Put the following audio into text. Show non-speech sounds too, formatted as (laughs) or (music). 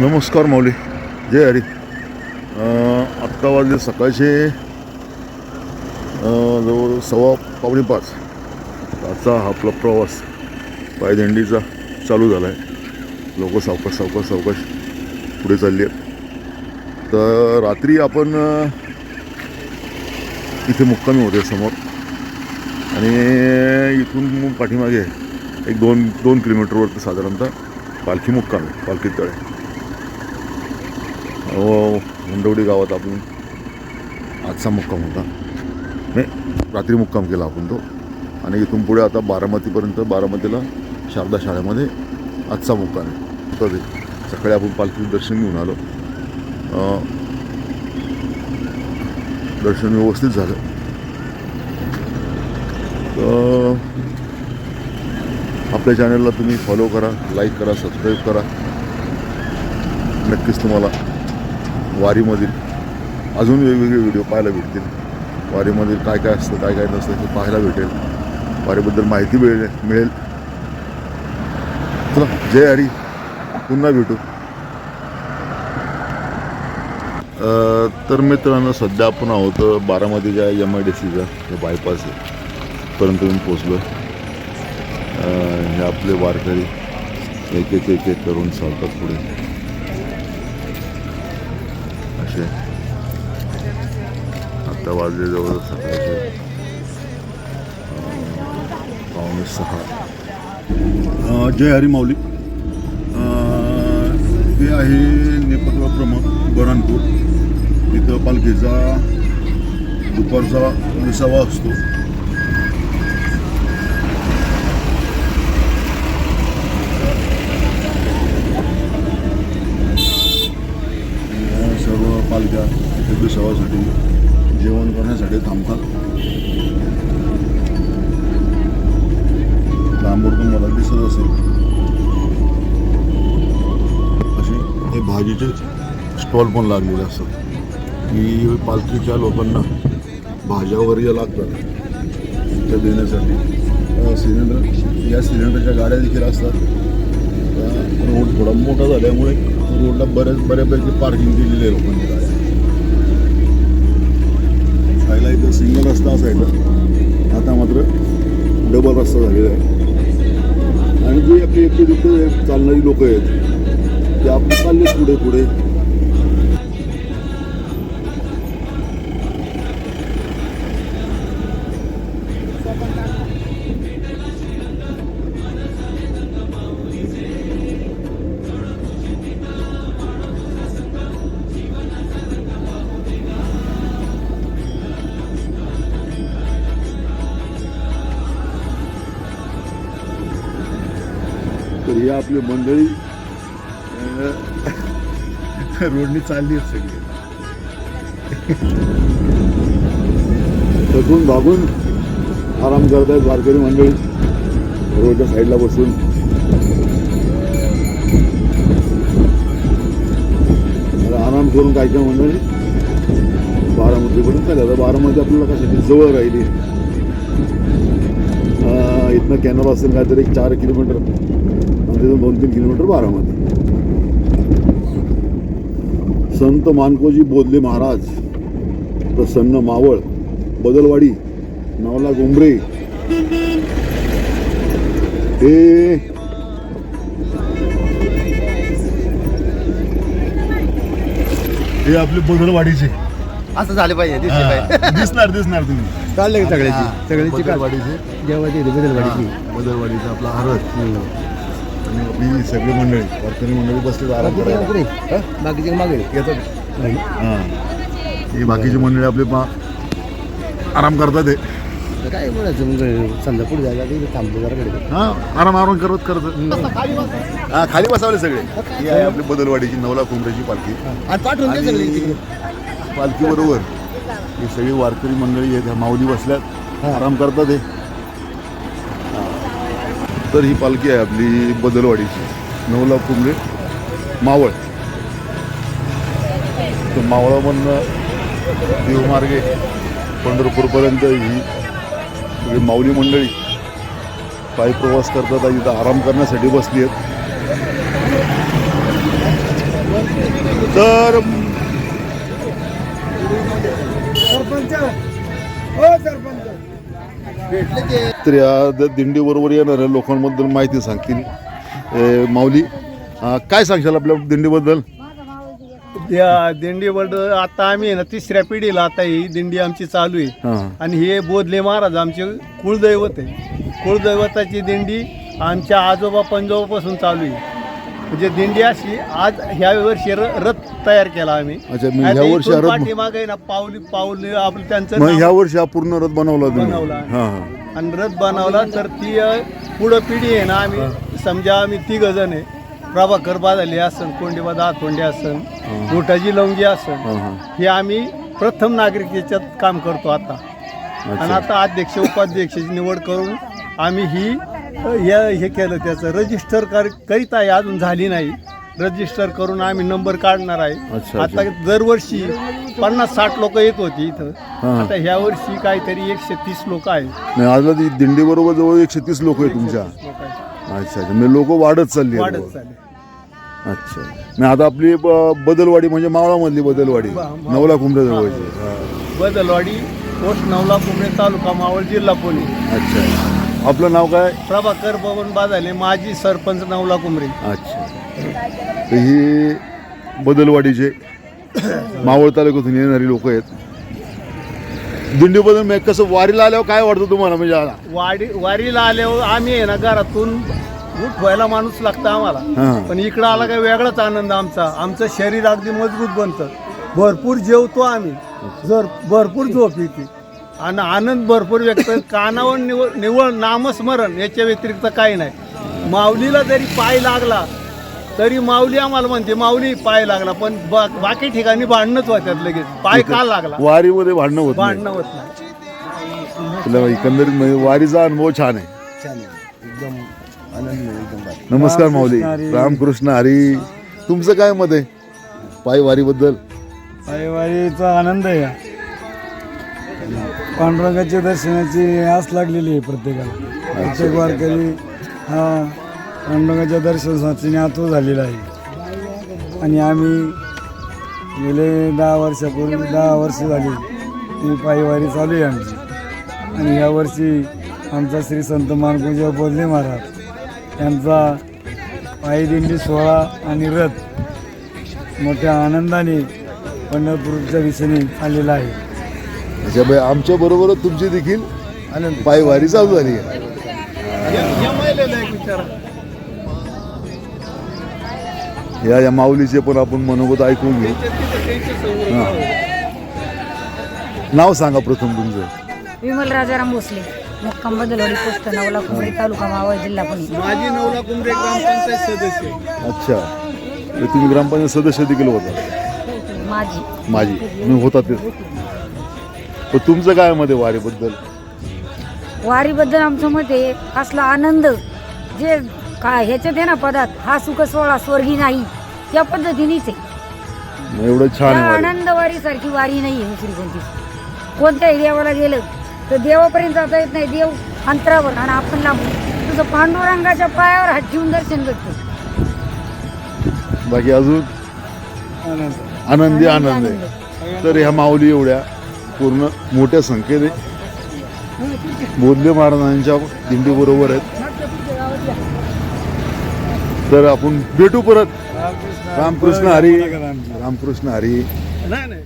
नमस्कार माऊली. जय हरी. आत्ता वाजले सकाळचे जवळ सव्वा पावणे पाच. आजचा हा आपला प्रवास पायदंडीचा चालू झाला आहे लोक सावकाश सावकाश सावकाश पुढे चालली आहेत. तर रात्री आपण इथे मुक्कामी होते समोर. आणि इथून पाठीमागे एक दोन दोन किलोमीटरवरती साधारणतः पालखी मुक्काम आहे पालखी तळे हो, मुंडवडी गावात आपण आजचा मुक्काम होता. नाही रात्री मुक्काम केला आपण तो. आणि इथून पुढे आता बारामतीपर्यंत बारामतीला शारदा शाळेमध्ये आजचा मुक्काम आहे. तर सकाळी आपण पालखीचं दर्शन घेऊन आलो. दर्शन व्यवस्थित झालं. तर आपल्या चॅनलला तुम्ही फॉलो करा लाईक करा सबस्क्राईब करा. नक्कीच तुम्हाला वारीमधील अजून वेगवेगळे व्हिडिओ पाहायला भेटतील. वारीमधील काय काय असतं काय काय नसतं ते पाहायला भेटेल. वारीबद्दल माहिती मिळेल मिळेल. चला जय हरी. पुन्हा भेटू. तर मित्रांनो सध्या आपण आहोत बारामतीच्या एम आय डी सीचा हे बायपास आहे पर्यंत मी पोचलो हे आपले वारकरी एक एक एक एक करून चालतात पुढे. सकाळचे आत्ता वाजले जवळ सकाळचे पावणे सहा. जय हरी माऊली. हे आहे नेपथ्य प्रमुख बरणपूर इथं पालखीचा दुपारचा विसावा असतो. इथे जेवण करण्यासाठी थांबतात. लांबवरून मला दिसत असेल. असे हे भाजीचे स्टॉल पण लागलेले असतात. की पालखीच्या लोकांना भाज्या वगैरे लागतात. त्या देण्यासाठी. सिलेंडर या सिलेंडरच्या गाड्या देखील असतात. रोड थोडा मोठा झाल्यामुळे रोडला बऱ्याच बऱ्यापैकी पार्किंग दिलेली आहे लोकांनी. इथं सिंगल रस्ता आता मात्र डबल रस्ता झालेला आहे. आणि जी आपली एकटे दुःख चालणारी लोक आहेत ते आपण चालले पुढे पुढे. ही आपली मंडळी. (laughs) रोडनी चालली आहेत सगळी. थकून भागून आराम करतायत वारकरी मंडळी. रोडच्या साईडला बसून. आराम करून काय काय मंडळी बारामतीपर्यंत चालेल. आता बारामती आपल्याला कशासाठी जवळ राहिली. इथनं कॅनल असेल काहीतरी एक चार किलोमीटर. तिथून दोन तीन किलोमीटर बारामती. संत मानकोजी बोधले महाराज प्रसन्न मावळ बदलवाडी नवला गोंबरे. हे हे आपले बदलवाडीचे. असं झालं पाहिजे दिसले पाहिजे. हा, (laughs) दिसणार दिसणार तुम्ही. का सगळ्याची? सगळ्याची बदलवाडीचे. जेवायची होती बदलवाडीची. बदलवाडीचा आपला हरद आपली सगळी मंडळी वारकरी मंडळी बसले आराम बाकीचे करायला. मागे? बाकीचे मागे येतात. हा. ही बाकीची मंडळी आपले पा आराम करतात हे. तर काय बोलायचं मग? समजा पुढे जायला ते थांबलो जरा कडे हा? आराम आराम करत करत. हा खाली बसावले सगळे. ही आहे आपली बदलवाडीची नवला कुंभऱ्याची पालखी. आणि पालखी बरोबर. ही सगळी वारकरी मंडळी आहेत ह्या माऊली बसल्यात. आराम करतात हा. तर ही पालखी आहे आपली बदलवाडीची. नवला कुंभरे मावळ. तर मावळामधनं देवमार्गे पंढरपूरपर्यंत ही सगळी माऊली मंडळी पायी प्रवास करतात आणि इथं आराम करण्यासाठी बसली आहेत. तर तर या दिंडीबरोबर येणाऱ्या लोकांबद्दल माहिती सांगतील. ए, माऊली काय सांगशाल आपल्या दिंडीबद्दल? या दिंडीबद्दल आता आम्ही ना तिसऱ्या पिढीला आता ही दिंडी आमची चालू आहे. आणि हे बोधले महाराज आमचे कुळदैवत आहे. कुळदैवताची दिंडी आमच्या आजोबा पंजोबापासून चालू आहे. म्हणजे दिंडी अशी आज ह्या वर्षी र- रथ तयार केला आम्ही. अच्छा, मग आता ह्या वर्षी इथून रथ- पाठीमागे आहे ना पावली पावली आपलं त्यांचं मग नाव- ह्या वर्षी हा पूर्ण रथ बनवला तुम्ही. बनवला. हां हां. आणि रथ बनवला तर ती अ, पुढं पिढी आहे ना आम्ही. समजा आम्ही तिघ जण आहे. प्रभाकर बादाले असन कोंडीबा दातोंडे असन मोठाजी लवंगी असन. हां हां. हे आम्ही प्रथम नागरिक याच्यात काम करतो आता. आणि अच्छा आता अध्यक्ष उपाध्यक्षाची निवड करून आम्ही ही अ, हे केलं त्याचं. रजिस्टर कर करीत आहे अजून झाली नाही. रजिस्टर करून आम्ही नंबर काढणार अच्छा, आहे आता दरवर्षी पन्नास साठ लोक येत होती इथं. हां. आता ह्या वर्षी काहीतरी एकशे तीस लोक आहेत. नाही आजला ती दिंडी बरोबर जवळ एकशे तीस लोक आहेत तुमच्या. लोक आहेत. अच्छा अच्छा. म्हणजे लोक वाढत चालली आहेत वाढत. चालेल अच्छा. नाही आता आपली ब- बदलवाडी म्हणजे मावळामधली बदलवाडी. नवला कुंभ्या जवळची. बदलवाडी पोस्ट नवला कुंभे तालुका मावळ जिल्हा पुणे. अच्छा. आपलं नाव काय? प्रभाकर बबन बाजाले माजी सरपंच नवला कुंभरे अच्छा. तर ही बदलवाडीचे मावळ तालुक्यातून येणारी लोक आहेत. दिंडीबद्दल म्हणजे कसं वारीला आल्यावर काय वाटतं तुम्हाला? म्हणजे आ- वाडी वारीला आल्यावर आम्ही आहे ना घरातून उठ व्हायला माणूस लागतं आम्हाला. हां. पण इकडं आला काही वेगळाच आनंद आमचा. आमचं शरीर अगदी मजबूत बनतं. भरपूर जेवतो आम्ही. जर भरपूर झोप येते. आणि आनंद भरपूर व्यक्त कानावर निवळ निवळ नामस्मरण याच्या व्यतिरिक्त काही नाही. माऊलीला जरी पाय लागला तरी माऊली आम्हाला म्हणते माऊली पाय लागला. पण बा- बाकी ठिकाणी भांडणच होत्यात लगेच. पाय का लागला? वारीमध्ये भांडणं होत नाही. भांडणं होत नाही. तुला एकंदरीत म्हणजे वारीचा अनुभव छान आहे. छान आहे. एकदम आनंद आहे, एकदम भारी. नमस्कार माऊली. रामकृष्ण हरी. तुमचं काय मत आहे? पायी वारीबद्दल पायवारीचा आनंद आहे. पांडुरंगाच्या दर्शनाची आस लागलेली आहे प्रत्येकाला. प्रत्येक वारकरी हा पांडुरंगाच्या दर्शनासाठी आतो झालेला आहे. आणि आम्ही गेले दहा वर्षापूर्वी दहा वर्ष झाली. ती पायीवारी चालू आहे आमची. आणि यावर्षी आमचा श्री संत मानकुंजा बोधले महाराज यांचा पायदिंडी सोहळा आणि रथ मोठ्या आनंदाने पंढरपूरच्या दिशेने आलेला आहे. बाई आमच्या बरोबरच तुमची देखील आनंद पायी वारी चालू झाली. आहे या- या माऊलीचे पण आपण मनोगत ऐकून घेऊ. हां. नाव सांगा प्रथम तुमचं. विमल राजाराम भोसले मुक्काम बदलवाडी पोस्ट नवला कुंभरी तालुका मावळ जिल्हा पुणे. माझी नवला कुंभरे ग्रामपंचायत सदस्य. अच्छा. तर तुम्ही ग्रामपंचायत सदस्य देखील होता. माझी माझी मी होता ते. पण तुमचं काय मध्ये वारीबद्दल? वारीबद्दल आमचं मत आहे असला आनंद. जे का ह्याच्यात आहे ना पदार्थ हा सुख सोहळा स्वर्गी नाही या पद्धतीनेच आहे. एवढं छान त्या आहे वारी. आनंद वारी सारखी वारी नाही आहे दुसरी कोणतीच कोणत्याही देवाला गेलं तर देवापर्यंत जाता येत नाही देव अंतरावर आणि आपण लांब. तुझं पांडुरंगाच्या पायावर हात ठेवून दर्शन करतो. बाकी अजून? आनंदी. आनंद आहे. तर ह्या माऊली एवढ्या. पूर्ण मोठ्या संख्येने बोधले महाराजांच्या दिंडी बरोबर आहेत. तर आपण भेटू परत. रामकृष्ण हरी. रामकृष्ण हरी. नाही.